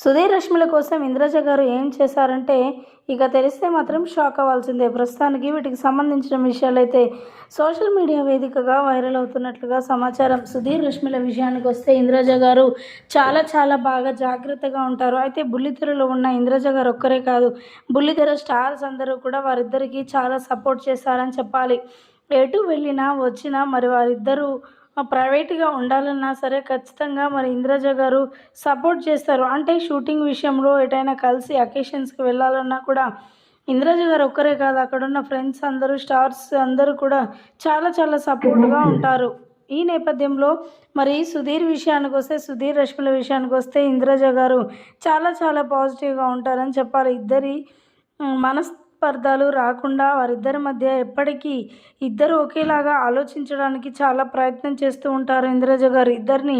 సుధీర్ రశ్మిల కోసం ఇంద్రజ గారు ఏం చేశారంటే ఇక తెలిస్తే మాత్రం షాక్ అవ్వాల్సిందే. ప్రస్తుతానికి వీటికి సంబంధించిన విషయాలైతే సోషల్ మీడియా వేదికగా వైరల్ అవుతున్నట్లుగా సమాచారం. సుధీర్ రశ్మిల విషయానికి వస్తే ఇంద్రజ గారు చాలా చాలా బాగా జాగ్రత్తగా ఉంటారు. అయితే బుల్లితెరలో ఉన్న ఇంద్రజ గారు ఒక్కరే కాదు బుల్లితెర స్టార్స్ అందరూ కూడా వారిద్దరికీ చాలా సపోర్ట్ చేశారని చెప్పాలి. ఎటు వెళ్ళినా వచ్చినా మరి వారిద్దరూ ప్రైవేట్గా ఉండాలన్నా సరే ఖచ్చితంగా మరి ఇంద్రజ గారు సపోర్ట్ చేస్తారు. అంటే షూటింగ్ విషయంలో ఎటైనా కలిసి అకేషన్స్కి వెళ్ళాలన్నా కూడా ఇంద్రజ గారు ఒక్కరే కాదు అక్కడ ఉన్న ఫ్రెండ్స్ అందరూ స్టార్స్ అందరూ కూడా చాలా చాలా సపోర్ట్గా ఉంటారు. ఈ నేపథ్యంలో మరి సుధీర్ విషయానికి వస్తే సుధీర్ రష్మిల విషయానికి వస్తే ఇంద్రజ గారు చాలా చాలా పాజిటివ్గా ఉంటారని చెప్పాలి. ఇద్దరి మనస్ మనస్పర్ధాలు రాకుండా వారిద్దరి మధ్య ఎప్పటికీ ఇద్దరు ఒకేలాగా ఆలోచించడానికి చాలా ప్రయత్నం చేస్తూ ఉంటారు ఇంద్రజ గారు. ఇద్దరిని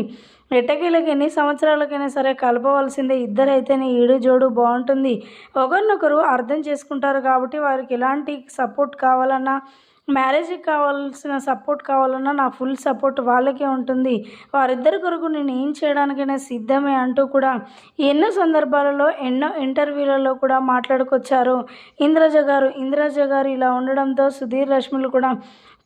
ఎట్టకేలకి ఎన్ని సంవత్సరాలకైనా సరే కలపవలసిందే. ఇద్దరైతేనే ఈడు జోడు బాగుంటుంది. ఒకరినొకరు అర్థం చేసుకుంటారు కాబట్టి వారికి ఎలాంటి సపోర్ట్ కావాలన్నా మ్యారేజ్కి కావాల్సిన సపోర్ట్ కావాలన్నా నా ఫుల్ సపోర్ట్ వాళ్ళకే ఉంటుంది. వారిద్దరి కొరకు నేను ఏం చేయడానికైనా సిద్ధమే అంటూ కూడా ఎన్నో సందర్భాలలో ఎన్నో ఇంటర్వ్యూలలో కూడా మాట్లాడుకొచ్చారు. ఇంద్రజ గారు ఇంద్రజ గారు ఇలా ఉండడంతో సుధీర్ రశ్మిలు కూడా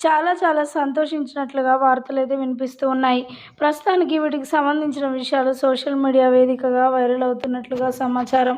చాలా చాలా సంతోషించినట్లుగా వార్తలు అయితే వినిపిస్తూ ఉన్నాయి. ప్రస్తుతానికి వీటికి సంబంధించిన విషయాలు సోషల్ మీడియా వేదికగా వైరల్ అవుతున్నట్లుగా సమాచారం.